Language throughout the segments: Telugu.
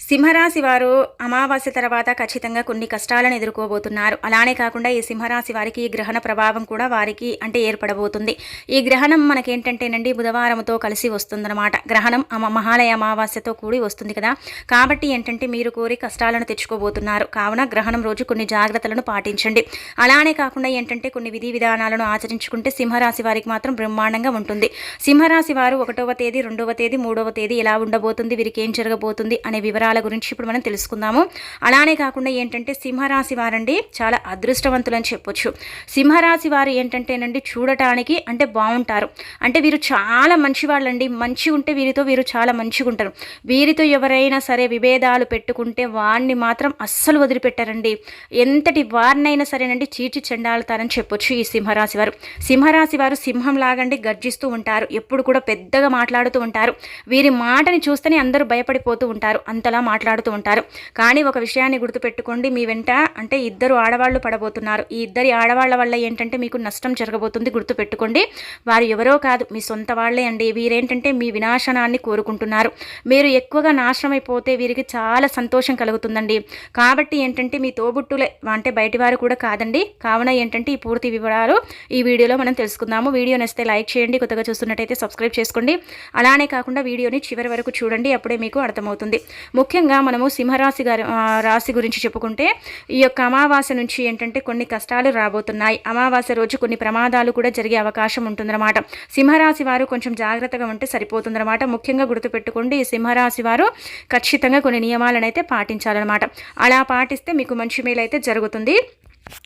సింహరాశి వారు అమావాస్య తర్వాత ఖచ్చితంగా కొన్ని కష్టాలను ఎదుర్కోబోతున్నారు. అలానే కాకుండా ఈ సింహరాశి వారికి ఈ గ్రహణ ప్రభావం కూడా వారికి అంటే ఏర్పడబోతుంది. ఈ గ్రహణం మనకేంటంటేనండి బుధవారంతో కలిసి వస్తుందన్నమాట. గ్రహణం అమ మహాలయ అమావాస్యతో కూడి వస్తుంది కదా. కాబట్టి ఏంటంటే మీరు కోరి కష్టాలను తెచ్చుకోబోతున్నారు. కావున గ్రహణం రోజు కొన్ని జాగ్రత్తలను పాటించండి. అలానే కాకుండా ఏంటంటే కొన్ని విధి విధానాలను ఆచరించుకుంటే సింహరాశి వారికి మాత్రం బ్రహ్మాండంగా ఉంటుంది. సింహరాశి వారు ఒకటవ తేదీ రెండవ తేదీ మూడవ తేదీ ఎలా ఉండబోతుంది. వీరికి ఏం జరగబోతుంది అనే వివరాలు గురించి ఇప్పుడు మనం తెలుసుకుందాము. అలానే కాకుండా ఏంటంటే సింహరాశి వారండి చాలా అదృష్టవంతులు అని చెప్పొచ్చు. సింహరాశి వారు ఏంటంటేనండి చూడటానికి అంటే బాగుంటారు అంటే వీరు చాలా మంచి వాళ్ళండి మంచి ఉంటే వీరితో వీరు చాలా మంచిగా ఉంటారు వీరితో ఎవరైనా సరే విభేదాలు పెట్టుకుంటే వాడిని మాత్రం అస్సలు వదిలిపెట్టారండి. ఎంతటి వారినైనా సరేనండి చీచి చెండాలుతారని చెప్పొచ్చు ఈ సింహరాశి వారు సింహరాశి వారు సింహం లాగండి గర్జిస్తూ ఉంటారు. ఎప్పుడు కూడా పెద్దగా మాట్లాడుతూ ఉంటారు. వీరి మాటని చూస్తేనే అందరూ భయపడిపోతూ ఉంటారు. అంతలా మాట్లాడుతూ ఉంటారు. కానీ ఒక విషయాన్ని గుర్తుపెట్టుకోండి. మీ వెంట అంటే ఇద్దరు ఆడవాళ్ళు పడబోతున్నారు. ఈ ఇద్దరి ఆడవాళ్ళ వల్ల ఏంటంటే మీకు నష్టం జరగబోతుంది గుర్తుపెట్టుకోండి. వారు ఎవరో కాదు మీ సొంత వాళ్ళే అండి. వీరేంటంటే మీ వినాశనాన్ని కోరుకుంటున్నారు. మీరు ఎక్కువగా నాశనం అయిపోతే వీరికి చాలా సంతోషం కలుగుతుందండి. కాబట్టి ఏంటంటే మీ తోబుట్టులే అంటే బయటి వారు కూడా కాదండి. కావున ఏంటంటే ఈ పూర్తి వివరాలు ఈ వీడియోలో మనం తెలుసుకుందాము. వీడియో నచ్చితే లైక్ చేయండి. కొత్తగా చూస్తున్నట్టయితే సబ్స్క్రైబ్ చేసుకోండి. అలానే కాకుండా వీడియోని చివరి వరకు చూడండి. అప్పుడే మీకు అర్థమవుతుంది. ముఖ్యంగా మనము సింహరాశి గారి రాశి గురించి చెప్పుకుంటే ఈ యొక్క అమావాస్య నుంచి ఏంటంటే కొన్ని కష్టాలు రాబోతున్నాయి. అమావాస్య రోజు కొన్ని ప్రమాదాలు కూడా జరిగే అవకాశం ఉంటుందన్నమాట. సింహరాశి వారు కొంచెం జాగ్రత్తగా ఉంటే సరిపోతుందన్నమాట. ముఖ్యంగా గుర్తుపెట్టుకోండి ఈ సింహరాశి వారు ఖచ్చితంగా కొన్ని నియమాలను అయితే పాటించాలన్నమాట. అలా పాటిస్తే మీకు మంచి మేలు అయితే జరుగుతుంది.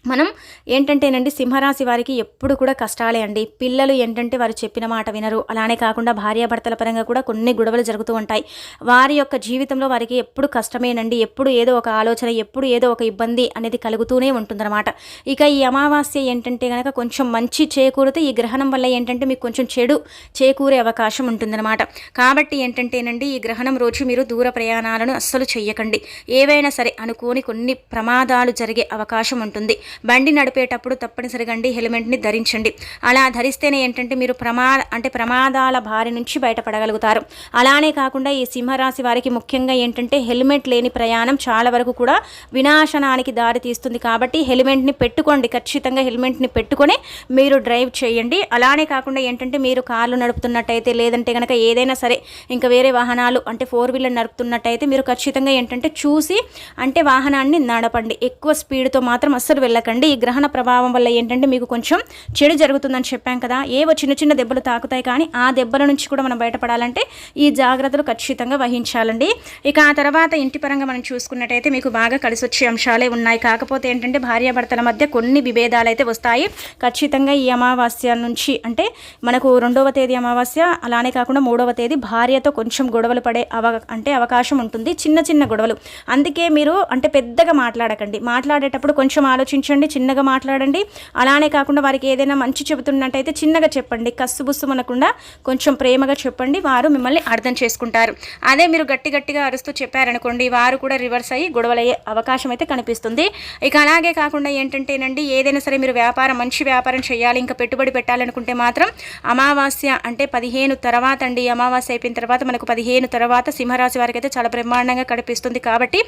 మనం ఏంటంటేనండి సింహరాశి వారికి ఎప్పుడు కూడా కష్టాలే అండి. పిల్లలు ఏంటంటే వారు చెప్పిన మాట వినరు. అలానే కాకుండా భార్యాభర్తల పరంగా కూడా కొన్ని గొడవలు జరుగుతూ ఉంటాయి. వారి యొక్క జీవితంలో వారికి ఎప్పుడు కష్టమేనండి. ఎప్పుడు ఏదో ఒక ఆలోచన ఎప్పుడు ఏదో ఒక ఇబ్బంది అనేది కలుగుతూనే ఉంటుందన్నమాట. ఇక ఈ అమావాస్య ఏంటంటే కనుక కొంచెం మంచి చేకూరితే ఈ గ్రహణం వల్ల ఏంటంటే మీకు కొంచెం చెడు చేకూరే అవకాశం ఉంటుందన్నమాట. కాబట్టి ఏంటంటేనండి ఈ గ్రహణం రోజు మీరు దూర ప్రయాణాలను అస్సలు చేయకండి ఏవైనా సరే అనుకోని కొన్ని ప్రమాదాలు జరిగే అవకాశం ఉంటుంది. బండి నడిపేటప్పుడు తప్పనిసరిగా అండి హెల్మెట్ని ధరించండి. అలా ధరిస్తేనే ఏంటంటే మీరు ప్రమా అంటే ప్రమాదాల బారి నుంచి బయటపడగలుగుతారు. అలానే కాకుండా ఈ సింహరాశి వారికి ముఖ్యంగా ఏంటంటే హెల్మెట్ లేని ప్రయాణం చాలా వరకు కూడా వినాశనానికి దారి తీస్తుంది. కాబట్టి హెల్మెట్ని పెట్టుకోండి. ఖచ్చితంగా హెల్మెట్ని పెట్టుకొని మీరు డ్రైవ్ చేయండి. అలానే కాకుండా ఏంటంటే మీరు కార్లు నడుపుతున్నట్టయితే లేదంటే కనుక ఏదైనా సరే ఇంకా వేరే వాహనాలు అంటే ఫోర్ వీలర్ నడుపుతున్నట్టయితే మీరు ఖచ్చితంగా ఏంటంటే చూసి అంటే వాహనాన్ని నడపండి. ఎక్కువ స్పీడ్తో మాత్రం అస్సలు వెళ్ళకండి. ఈ గ్రహణ ప్రభావం వల్ల ఏంటంటే మీకు కొంచెం చెడు జరుగుతుందని చెప్పాం కదా. ఏవో చిన్న చిన్న దెబ్బలు తాకుతాయి కానీ ఆ దెబ్బల నుంచి కూడా మనం బయటపడాలంటే ఈ జాగ్రత్తలు ఖచ్చితంగా వహించాలండి. ఇక ఆ తర్వాత ఇంటి పరంగా మనం చూసుకున్నట్టయితే మీకు బాగా కలిసి వచ్చే అంశాలే ఉన్నాయి. కాకపోతే ఏంటంటే భార్యాభర్తల మధ్య కొన్ని విభేదాలు అయితే వస్తాయి. ఖచ్చితంగా ఈ అమావాస్య నుంచి అంటే మనకు రెండవ తేదీ అమావాస్య అలానే కాకుండా మూడవ తేదీ భార్యతో కొంచెం గొడవలు పడే అవ అంటే అవకాశం ఉంటుంది. చిన్న చిన్న గొడవలు. అందుకే మీరు అంటే పెద్దగా మాట్లాడకండి. మాట్లాడేటప్పుడు కొంచెం ఆలోచన ఆలోచించండి చిన్నగా మాట్లాడండి. అలానే కాకుండా వారికి ఏదైనా మంచి చెబుతున్నట్టయితే చిన్నగా చెప్పండి. కస్సుబుస్సు అనకుండా కొంచెం ప్రేమగా చెప్పండి. వారు మిమ్మల్ని అర్థం చేసుకుంటారు. అదే మీరు గట్టి గట్టిగా అరుస్తూ చెప్పారనుకోండి వారు కూడా రివర్స్ అయ్యి గొడవలయ్యే అవకాశం అయితే కనిపిస్తుంది. ఇక అలాగే కాకుండా ఏంటంటేనండి ఏదైనా సరే మీరు వ్యాపారం మంచి వ్యాపారం చేయాలి ఇంకా పెట్టుబడి పెట్టాలనుకుంటే మాత్రం అమావాస్య అంటే పదిహేను తర్వాత అండి. అమావాస్య అయిపోయిన తర్వాత మనకు పదిహేను తర్వాత సింహరాశి వారికి అయితే చాలా బ్రహ్మాండంగా కనిపిస్తుంది. కాబట్టి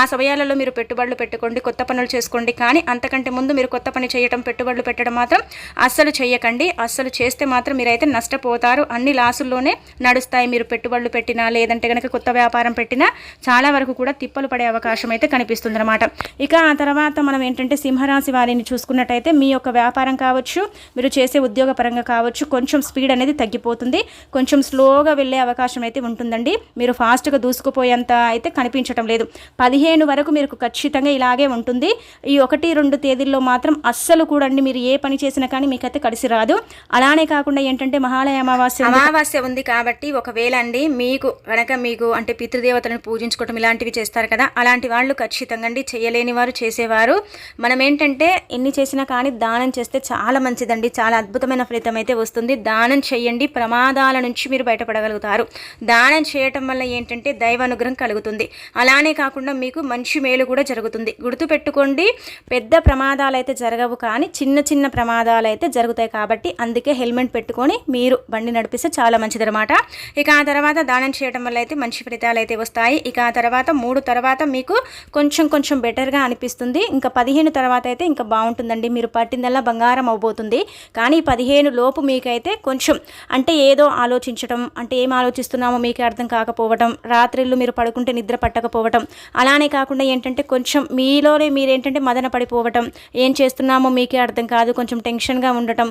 ఆ సమయాలలో మీరు పెట్టుబడులు పెట్టుకోండి కొత్త పనులు చేసుకోండి. కానీ అంతకంటే ముందు మీరు కొత్త పని చేయడం పెట్టుబడులు పెట్టడం మాత్రం అస్సలు చేయకండి అస్సలు చేస్తే మాత్రం మీరైతే నష్టపోతారు. అన్ని లాసుల్లోనే నడుస్తాయి. మీరు పెట్టుబడులు పెట్టినా లేదంటే కనుక కొత్త వ్యాపారం పెట్టినా చాలా వరకు కూడా తిప్పలు పడే అవకాశం అయితే కనిపిస్తుంది అనమాట ఇక ఆ తర్వాత మనం ఏంటంటే సింహరాశి వారిని చూసుకున్నట్టయితే మీ యొక్క వ్యాపారం కావచ్చు మీరు చేసే ఉద్యోగ పరంగా కావచ్చు కొంచెం స్పీడ్ అనేది తగ్గిపోతుంది. కొంచెం స్లోగా వెళ్ళే అవకాశం అయితే ఉంటుందండి. మీరు ఫాస్ట్గా దూసుకుపోయేంత అయితే కనిపించటం లేదు. పదిహేను వరకు మీకు ఖచ్చితంగా ఇలాగే ఉంటుంది. ఈ ఒకటి రెండు తేదీల్లో మాత్రం అస్సలు కూడా అండి మీరు ఏ పని చేసినా కానీ మీకైతే కలిసి రాదు. అలానే కాకుండా ఏంటంటే మహాలయ అమావాస్య అమావాస్య ఉంది కాబట్టి ఒకవేళ అండి మీకు కనుక మీకు అంటే పితృదేవతలను పూజించుకోవటం ఇలాంటివి చేస్తారు కదా అలాంటి వాళ్ళు ఖచ్చితంగా అండి చేయలేని వారు చేసేవారు. మనం ఏంటంటే ఎన్ని చేసినా కానీ దానం చేస్తే చాలా మంచిదండి చాలా అద్భుతమైన ఫలితం అయితే వస్తుంది. దానం చేయండి ప్రమాదాల నుంచి మీరు బయటపడగలుగుతారు. దానం చేయటం వల్ల ఏంటంటే దైవ అనుగ్రహం కలుగుతుంది. అలానే కాకుండా మీకు మంచి మేలు కూడా జరుగుతుంది. గుర్తుపెట్టుకోండి పెద్ద పెద్ద ప్రమాదాలు అయితే జరగవు కానీ చిన్న చిన్న ప్రమాదాలు అయితే జరుగుతాయి కాబట్టి అందుకే హెల్మెట్ పెట్టుకొని మీరు బండి నడిపిస్తే చాలా మంచిదనమాట ఇక ఆ తర్వాత దానం చేయడం వల్ల అయితే మంచి ఫలితాలు అయితే వస్తాయి. ఇక ఆ తర్వాత మూడు తర్వాత మీకు కొంచెం కొంచెం బెటర్గా అనిపిస్తుంది. ఇంకా పదిహేను తర్వాత అయితే ఇంకా బాగుంటుందండి. మీరు పట్టిందల్లా బంగారం అవబోతుంది కానీ పదిహేను లోపు మీకైతే కొంచెం అంటే ఏదో ఆలోచించడం అంటే ఏం ఆలోచిస్తున్నామో మీకే అర్థం కాకపోవడం రాత్రిళ్ళు మీరు పడుకుంటే నిద్ర పట్టకపోవటం అలానే కాకుండా ఏంటంటే కొంచెం మీలోనే మీరేంటంటే మదన పడి పడిపోవటం ఏం చేస్తున్నామో మీకే అర్థం కాదు కొంచెం టెన్షన్గా ఉండటం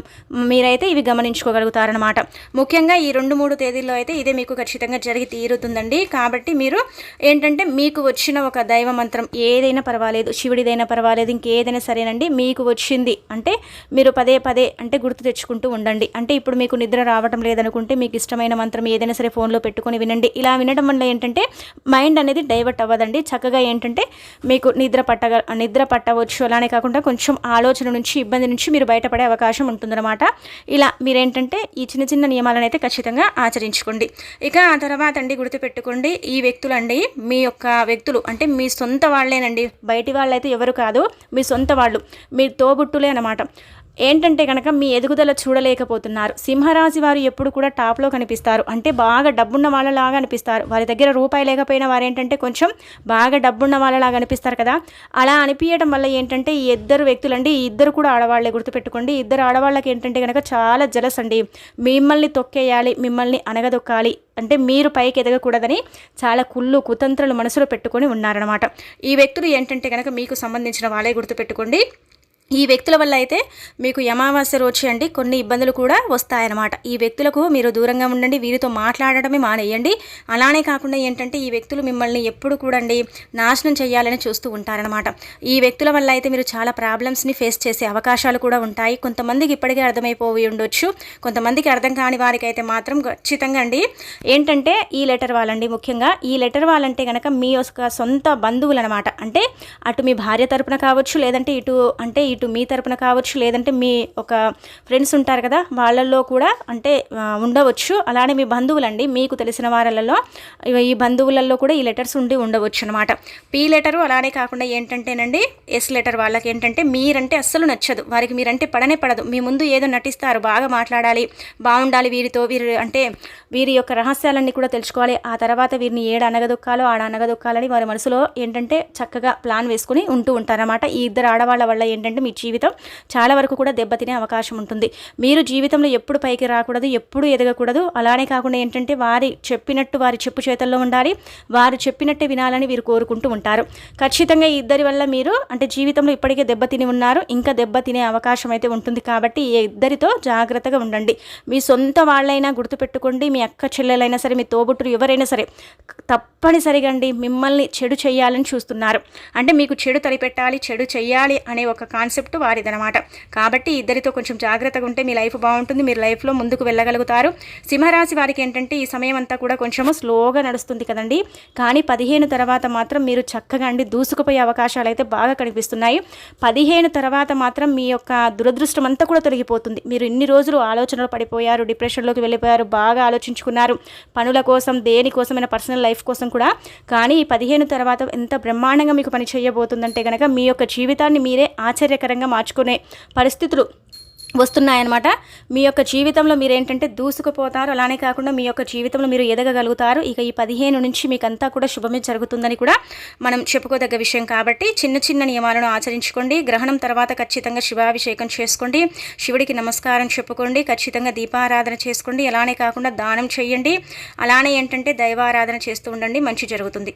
మీరైతే ఇవి గమనించుకోగలుగుతారనమాట ముఖ్యంగా ఈ రెండు మూడు తేదీల్లో అయితే ఇదే మీకు ఖచ్చితంగా జరిగి తీరుతుందండి. కాబట్టి మీరు ఏంటంటే మీకు వచ్చిన ఒక దైవ మంత్రం ఏదైనా పర్వాలేదు శివుడిదైనా పర్వాలేదు ఇంకేదైనా సరేనండి మీకు వచ్చింది అంటే మీరు పదే పదే అంటే గుర్తు తెచ్చుకుంటూ ఉండండి. అంటే ఇప్పుడు మీకు నిద్ర రావటం లేదనుకుంటే మీకు ఇష్టమైన మంత్రం ఏదైనా సరే ఫోన్లో పెట్టుకొని వినండి. ఇలా వినడం వల్ల ఏంటంటే మైండ్ అనేది డైవర్ట్ అవ్వదండి. చక్కగా ఏంటంటే మీకు నిద్ర పట్టగ నిద్ర పట్టవచ్చు అలానే కాకుండా కొంచెం ఆలోచన నుంచి ఇబ్బంది నుంచి మీరు బయటపడే అవకాశం ఉంటుందన్నమాట. ఇలా మీరేంటంటే ఈ చిన్న చిన్న నియమాలను అయితే ఖచ్చితంగా ఆచరించుకోండి. ఇక ఆ తర్వాత అండి గుర్తుపెట్టుకోండి ఈ వ్యక్తులు అండి మీ యొక్క వ్యక్తులు అంటే మీ సొంత వాళ్ళేనండి. బయటి వాళ్ళైతే ఎవరు కాదు మీ సొంత వాళ్ళు మీ తోబుట్టులే అనమాట ఏంటంటే కనుక మీ ఎదుగుదల చూడలేకపోతున్నారు. సింహరాశి వారు ఎప్పుడు కూడా టాప్లో కనిపిస్తారు. అంటే బాగా డబ్బున్న వాళ్ళలాగా అనిపిస్తారు. వారి దగ్గర రూపాయి లేకపోయినా వారు ఏంటంటే కొంచెం బాగా డబ్బున్న వాళ్ళలాగా అనిపిస్తారు కదా. అలా అనిపించడం వల్ల ఏంటంటే ఈ ఇద్దరు వ్యక్తులండి ఈ ఇద్దరు కూడా ఆడవాళ్ళే గుర్తుపెట్టుకోండి. ఇద్దరు ఆడవాళ్ళకి ఏంటంటే కనుక చాలా జలస్ అండి. మిమ్మల్ని తొక్కేయాలి మిమ్మల్ని అనగదొక్కాలి. అంటే మీరు పైకి ఎదగకూడదని చాలా కుళ్ళు కుతంత్రాలు మనసులో పెట్టుకొని ఉన్నారనమాట ఈ వ్యక్తులు ఏంటంటే కనుక మీకు సంబంధించిన వాళ్ళే గుర్తుపెట్టుకోండి. ఈ వ్యక్తుల వల్ల అయితే మీకు అమావాస్య రోజు అండి కొన్ని ఇబ్బందులు కూడా వస్తాయన్నమాట. ఈ వ్యక్తులకు మీరు దూరంగా ఉండండి వీరితో మాట్లాడటమే మానేయండి. అలానే కాకుండా ఏంటంటే ఈ వ్యక్తులు మిమ్మల్ని ఎప్పుడు కూడా నాశనం చేయాలని చూస్తూ ఉంటారనమాట ఈ వ్యక్తుల వల్ల అయితే మీరు చాలా ప్రాబ్లమ్స్ని ఫేస్ చేసే అవకాశాలు కూడా ఉంటాయి. కొంతమందికి ఇప్పటికే అర్థమైపోయి ఉండొచ్చు. కొంతమందికి అర్థం కాని వారికి అయితే మాత్రం ఖచ్చితంగా అండి ఏంటంటే ఈ లెటర్ వాళ్ళండి ముఖ్యంగా. ఈ లెటర్ వాళ్ళంటే కనుక మీ యొక్క సొంత బంధువులు అనమాట అంటే అటు మీ భార్య తరపున కావచ్చు లేదంటే ఇటు అంటే ఇటు మీ తరపున కావచ్చు లేదంటే మీ ఒక ఫ్రెండ్స్ ఉంటారు కదా వాళ్ళల్లో కూడా అంటే ఉండవచ్చు. అలానే మీ బంధువులండి మీకు తెలిసిన వారలలో ఈ బంధువులలో కూడా ఈ లెటర్స్ ఉండి ఉండవచ్చు అనమాట పీ లెటరు అలానే కాకుండా ఏంటంటేనండి ఎస్ లెటర్ వాళ్ళకి ఏంటంటే మీరంటే అస్సలు నచ్చదు. వారికి మీరంటే పడనే పడదు. మీ ముందు ఏదో నటిస్తారు బాగా మాట్లాడాలి బాగుండాలి వీరితో వీరి అంటే వీరి యొక్క రహస్యాలన్నీ కూడా తెలుసుకోవాలి. ఆ తర్వాత వీరిని ఏడు అనగదొక్కాలో ఆడ అనగదొక్కాలని వారి మనసులో ఏంటంటే చక్కగా ప్లాన్ వేసుకుని ఉంటూ ఉంటారన్నమాట. ఈ ఇద్దరు ఆడవాళ్ళ వల్ల ఏంటంటే మీ జీవితం చాలా వరకు కూడా దెబ్బతినే అవకాశం ఉంటుంది. మీరు జీవితంలో ఎప్పుడు పైకి రాకూడదు ఎప్పుడు ఎదగకూడదు. అలానే కాకుండా ఏంటంటే వారి చెప్పినట్టు వారి చెప్పు చేతల్లో ఉండాలి. వారు చెప్పినట్టే వినాలని వీరు కోరుకుంటూ ఉంటారు. ఖచ్చితంగా ఈ ఇద్దరి వల్ల మీరు అంటే జీవితంలో ఇప్పటికే దెబ్బతిని ఉన్నారు. ఇంకా దెబ్బతినే అవకాశం అయితే ఉంటుంది కాబట్టి ఈ ఇద్దరితో జాగ్రత్తగా ఉండండి. మీ సొంత వాళ్ళైనా గుర్తుపెట్టుకోండి. మీ అక్క చెల్లెలైనా సరే మీ తోబుట్టు ఎవరైనా సరే తప్పనిసరిగా అండి మిమ్మల్ని చెడు చేయాలని చూస్తున్నారు. అంటే మీకు చెడు తరిపెట్టాలి చెడు చేయాలి అనే ఒక కాన్సెప్ట్ కాన్సెప్ట్ వారిదనమాట. కాబట్టి ఇద్దరితో కొంచెం జాగ్రత్తగా ఉంటే మీ లైఫ్ బాగుంటుంది మీరు లైఫ్లో ముందుకు వెళ్ళగలుగుతారు. సింహరాశి వారికి ఏంటంటే ఈ సమయం అంతా కూడా కొంచెము స్లోగా నడుస్తుంది కదండి. కానీ పదిహేను తర్వాత మాత్రం మీరు చక్కగా అండి దూసుకుపోయే అవకాశాలు అయితే బాగా కనిపిస్తున్నాయి. పదిహేను తర్వాత మాత్రం మీ యొక్క దురదృష్టం అంతా కూడా తొలగిపోతుంది. మీరు ఇన్ని రోజులు ఆలోచనలు పడిపోయారు డిప్రెషన్లోకి వెళ్ళిపోయారు బాగా ఆలోచించుకున్నారు. పనుల కోసం దేనికోసమైన పర్సనల్ లైఫ్ కోసం కూడా. కానీ ఈ పదిహేను తర్వాత ఎంత బ్రహ్మాండంగా మీకు పని చేయబోతుందంటే కనుక మీ యొక్క జీవితాన్ని మీరే ఆశ్చర్యకరంగా జీవితంగా మార్చుకునే పరిస్థితులు వస్తున్నాయన్నమాట. మీ యొక్క జీవితంలో మీరు ఏంటంటే దూసుకుపోతారు. అలానే కాకుండా మీ యొక్క జీవితంలో మీరు ఎదగగలుగుతారు. ఇక ఈ పదిహేను నుంచి మీకంతా కూడా శుభమే జరుగుతుందని కూడా మనం చెప్పుకోదగ్గ విషయం కాబట్టి చిన్న చిన్న నియమాలను ఆచరించుకోండి. గ్రహణం తర్వాత ఖచ్చితంగా శివాభిషేకం చేసుకోండి. శివుడికి నమస్కారం చెప్పుకోండి. ఖచ్చితంగా దీపారాధన చేసుకోండి. అలానే కాకుండా దానం చేయండి. అలానే ఏంటంటే దైవారాధన చేస్తూ ఉండండి. మంచి జరుగుతుంది.